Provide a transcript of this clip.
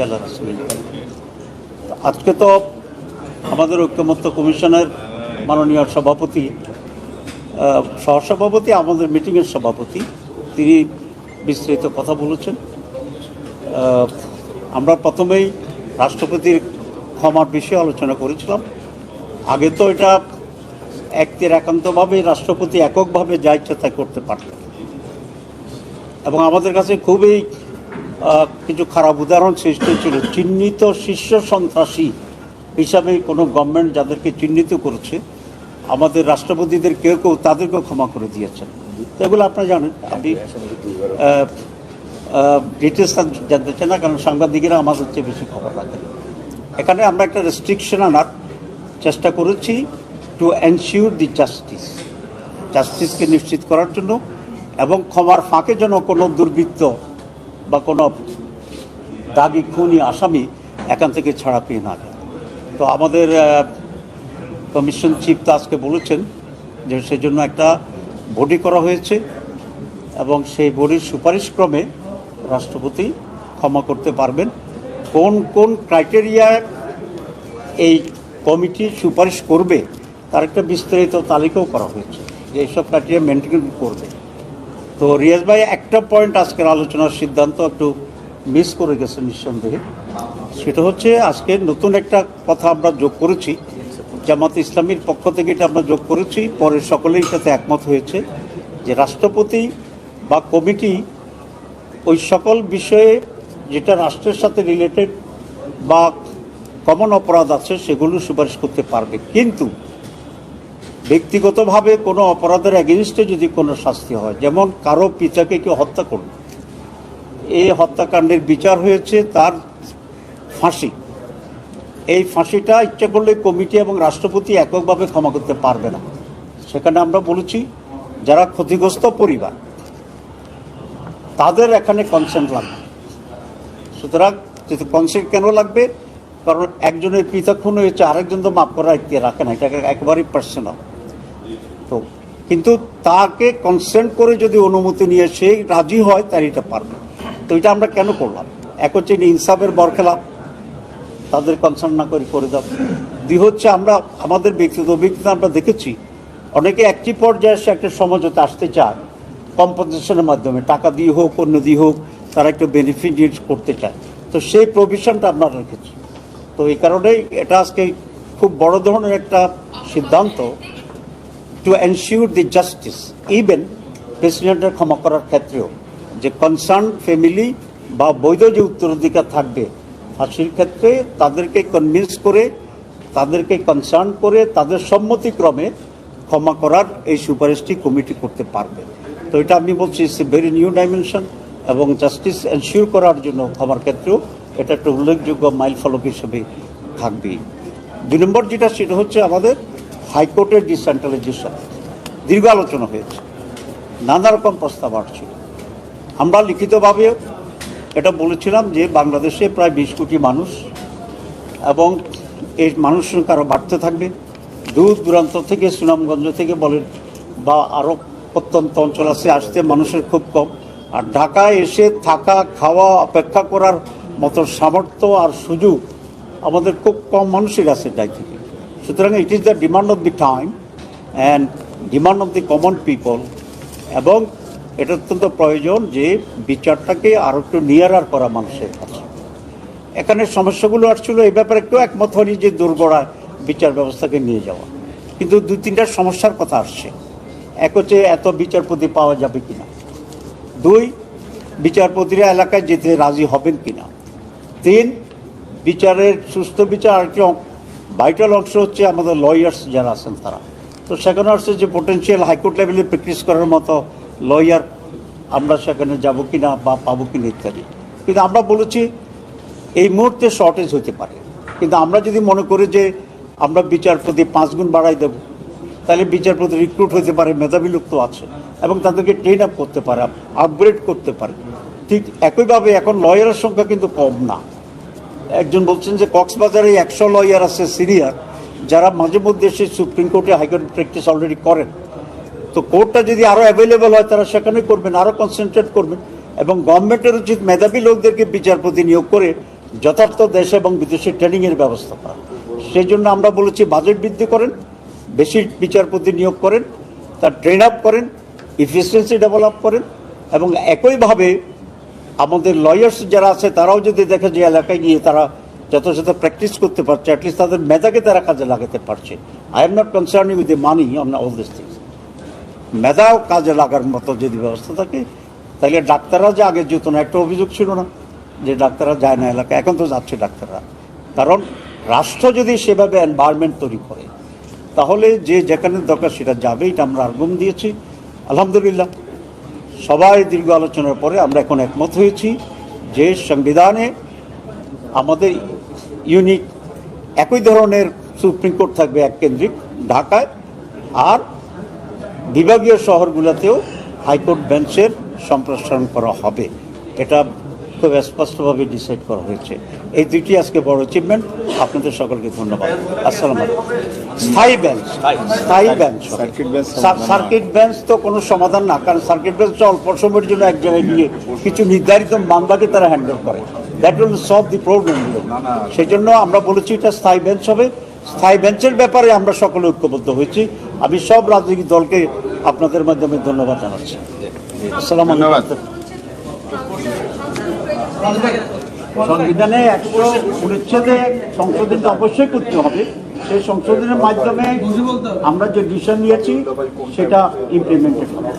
আল্লাহ আজকে তো আমাদের ঐক্যমত্য কমিশনের মাননীয় সভাপতি সহসভাপতি, আমাদের মিটিংয়ের সভাপতি, তিনি বিস্তারিত কথা বলেছেন। আমরা প্রথমেই রাষ্ট্রপতির ক্ষমার বিষয়ে আলোচনা করেছিলাম। আগে তো এটা একটির একান্তভাবে রাষ্ট্রপতি এককভাবে যা ইচ্ছা তাই করতে পারতেন। এবং আমাদের কাছে খুবই কিছু খারাপ উদাহরণ সৃষ্টি হয়েছিল। চিহ্নিত শীর্ষ সন্ত্রাসী হিসাবে কোনো গভর্নমেন্ট যাদেরকে চিহ্নিত করেছে, আমাদের রাষ্ট্রপতিদের কেউ কেউ তাদেরকেও ক্ষমা করে দিয়েছেন। তো এগুলো আপনারা জানেন। আপনি ডিটেলস জানতে চান না, কারণ সাংবাদিকেরা আমাদের চেয়ে বেশি খবর রাখেন। এখানে আমরা একটা রেস্ট্রিকশন আনার চেষ্টা করেছি টু এনশিওর দি জাস্টিস জাস্টিসকে নিশ্চিত করার জন্য এবং ক্ষমার ফাঁকে যেন কোনো দুর্বৃত্ত বা কোনো দাগি খুনি আসামি এখান থেকে ছাড়া পেয়ে না যায়। তো আমাদের কমিশন চিফ তো আজকে বলেছেন যে সেজন্য একটা বডি করা হয়েছে এবং সেই বডির সুপারিশ ক্রমে রাষ্ট্রপতি ক্ষমা করতে পারবেন। কোন কোন ক্রাইটেরিয়ায় এই কমিটি সুপারিশ করবে, তার একটা বিস্তারিত তালিকাও করা হয়েছে যে এইসব ক্রাইটেরিয়া মেনটেন করবে। তো রিয়াজ ভাই, একটা পয়েন্ট আজকের আলোচনার সিদ্ধান্ত একটু মিস করে গেছে নিঃসন্দেহে। সেটা হচ্ছে আজকে নতুন একটা কথা আমরা যোগ করেছি। জামাত ইসলামীর পক্ষ থেকে এটা আমরা যোগ করেছি। পরে সকলেই সাথে একমত হয়েছে যে রাষ্ট্রপতি বা কমিটি ওই সকল বিষয়ে যেটা রাষ্ট্রের সাথে রিলেটেড বা কমন অপরাধ আছে, সেগুলো সুপারিশ করতে পারবে। কিন্তু ব্যক্তিগতভাবে কোনো অপরাধের এগেনস্টে যদি কোনো শাস্তি হয়, যেমন কারও পিতাকে কেউ হত্যা করল, এই হত্যাকাণ্ডের বিচার হয়েছে তার ফাঁসি। এই ফাঁসিটা ইচ্ছা করলে কমিটি এবং রাষ্ট্রপতি এককভাবে ক্ষমা করতে পারবে না। সেখানে আমরা বলেছি, যারা ক্ষতিগ্রস্ত পরিবার, তাদের এখানে কনসেন্ট লাগবে। সুতরাং যদি কনসেন্ট কেন লাগবে? কারণ একজনের পিতা খুন হয়েছে, আরেকজন তো মাফ করার রাখে না এটাকে একেবারেই পার্সোনাল কিন্তু তাকে কনসেন্ট করে যদি অনুমতি নিয়ে সে রাজি হয় তার এটা পারবে। তো এটা আমরা কেন করলাম? এক হচ্ছে ইনসাফের বরখেলাপ, তাদের কনসার্ন না করে করে দাও দুই হচ্ছে আমরা, আমাদের ব্যক্তিগত অভিজ্ঞতা আমরা দেখেছি, অনেকে একটি পর্যায়ে এসে একটা সমঝোতা আসতে চায় কম্পনসেশনের মাধ্যমে, টাকা দিয়ে হোক, অন্য দিয়ে হোক, তারা একটু বেনিফিট করতে চায়। তো সেই প্রভিশনটা আমরা রেখেছি। তো এই কারণেই এটা আজকে খুব বড় ধরনের একটা সিদ্ধান্ত। To ensure the justice even প্রেসিডেন্টের ক্ষমা করার ক্ষেত্রেও, যে কনসার্ন ফ্যামিলি বা বৈধ যে উত্তরাধিকার থাকবে, ফাঁসির ক্ষেত্রে তাদেরকে কনভিন্স করে, তাদেরকে কনসার্ন করে, তাদের সম্মতিক্রমে ক্ষমা করার এই সুপারিশটি কমিটি করতে পারবে। তো এটা আমি বলছি it's a very new dimension এবং জাস্টিস এনশিওর করার জন্য ক্ষমার ক্ষেত্রেও এটা একটা উল্লেখযোগ্য মাইল ফলক হিসেবে থাকবেই। দুই নম্বর যেটা, সেটা হচ্ছে আমাদের হাইকোর্টের ডিসেন্ট্রালাইজেশন। দীর্ঘ আলোচনা হয়েছে। নানা রকম প্রস্তাব আসছিল। আমরা লিখিতভাবে এটা বলেছিলাম যে বাংলাদেশে প্রায় বিশ কোটি মানুষ এবং এই মানুষ সংখ্যা আরও বাড়তে থাকবে। দূর দূরান্ত থেকে, সুনামগঞ্জ থেকে বলেন, বা আরও প্রত্যন্ত অঞ্চল আছে, আসতে মানুষের খুব কম। আর ঢাকায় এসে থাকা, খাওয়া, অপেক্ষা করার মতো সামর্থ্য আর সুযোগ আমাদের খুব কম মানুষের আছে থেকে সুতরাং it is the demand of the time and demand of the common people এবং এটা অত্যন্ত প্রয়োজন যে বিচারটাকে আরও একটু নিয়ারার করা মানুষের কাছে। এখানে সমস্যাগুলো আসছিল, এই ব্যাপারে একটু একমত হয়নি যে দুর্গড়ায় বিচার ব্যবস্থাকে নিয়ে যাওয়া। কিন্তু দু তিনটা সমস্যার কথা আসছে। এক হচ্ছে এত বিচারপতি পাওয়া যাবে কিনা। দুই, বিচারপতিরা এলাকায় যেতে রাজি হবেন কিনা। তিন, বিচারের সুস্থ বিচার আরেকটি ভাইটাল অংশ হচ্ছে আমাদের লয়ার্স যারা আছেন তারা। তো সেখানে আসছে যে পোটেন্সিয়াল হাইকোর্ট লেভেলে প্র্যাকটিস করার মতো লয়ার আমরা সেখানে যাব কি না বা পাবো কি না ইত্যাদি। কিন্তু আমরা বলেছি এই মুহূর্তে শর্টেজ হতে পারে। কিন্তু আমরা যদি মনে করি যে আমরা বিচারপতি পাঁচ গুণ বাড়াই দেব, তাহলে বিচারপতি রিক্রুট হতে পারে, মেধাবী লোক তো আছে এবং তাদেরকে ট্রেন আপ করতে পারে আপগ্রেড করতে পারে। ঠিক একইভাবে এখন লয়ারের সংখ্যা কিন্তু কম না। একজন বলছেন যে কক্সবাজারে একশো লয়ার আছে, সিনিয়র, যারা মাঝে মধ্যে এসে সুপ্রিম কোর্টে হাইকোর্ট প্র্যাকটিস অলরেডি করেন। তো কোর্টটা যদি আরও অ্যাভেলেবল হয়, তারা সেখানে করবেন আরও কনসেন্ট্রেট করবেন। এবং গভর্নমেন্টের উচিত মেধাবী লোকদেরকে বিচারপতি নিয়োগ করে যথার্থ দেশে এবং বিদেশে ট্রেনিংয়ের ব্যবস্থা করা। সেই জন্য আমরা বলেছি বাজেট বৃদ্ধি করেন, বেশি বিচারপতি নিয়োগ করেন, তার ট্রেন আপ করেন ইফিসিয়েন্সি ডেভেলপ করেন, এবং একইভাবে আমাদের লয়ার্স যারা আছে, তারাও যদি দেখে যে এলাকায় গিয়ে তারা যথাযথ প্র্যাকটিস করতে পারছে অ্যাটলিস্ট তাদের মেধাকে তারা কাজে লাগাতে পারছে। I'm not concerning with the money on all this things মেধাও কাজে লাগার মতো যদি ব্যবস্থা থাকে, তাহলে ডাক্তাররা যে আগে যেত না, একটা অভিযোগ ছিল না যে ডাক্তাররা যায় না এলাকা এখন তো যাচ্ছে ডাক্তাররা। কারণ রাষ্ট্র যদি সেভাবে এনভায়রনমেন্ট তৈরি করে, তাহলে যে যেখানে দরকার সেটা যাবে, এটা আমরা আর্গুম দিয়েছি। আলহামদুলিল্লাহ। সবাই দীর্ঘ আলোচনার পরে আমরা এখন একমত হয়েছি যে সংবিধানে আমাদের ইউনিক একই ধরনের সুপ্রিম কোর্ট থাকবে এক কেন্দ্রিক ঢাকায় আর বিভাগীয় শহরগুলোতেও হাইকোর্ট বেঞ্চের সম্প্রসারণ করা হবে। এটা খুব স্পষ্টভাবে ডিসাইড করা হয়েছে। এই দুইটি আজকে বড় অ্যাচিভমেন্ট আপনাদের সকলকে ধন্যবাদ। আসসালাম আলাইকুম। স্থায়ী বেঞ্চ স্থায়ী বেঞ্চ। সার্কিট বেঞ্চ তো কোনো সমাধান না কারণ সার্কিট বেঞ্চ তো অল্প সময়ের জন্য এক জায়গায় গিয়ে কিছু নির্ধারিত মামলাকে তারা হ্যান্ডেল করে। That will solve the problem সেই জন্য আমরা বলেছি এটা স্থায়ী বেঞ্চ হবে। স্থায়ী বেঞ্চের ব্যাপারে আমরা সকলে ঐক্যবদ্ধ হয়েছি। আমি সব রাজনৈতিক দলকে আপনাদের মাধ্যমে ধন্যবাদ জানাচ্ছি। আসসালাম ধন্যবাদ। সংবিধানে একশো অনুচ্ছেদে সংশোধন অবশ্যই করতে হবে। সেই সংশোধনের মাধ্যমে আমরা যে ডিসিশন নিয়েছি, সেটা ইমপ্লিমেন্টেড হবে।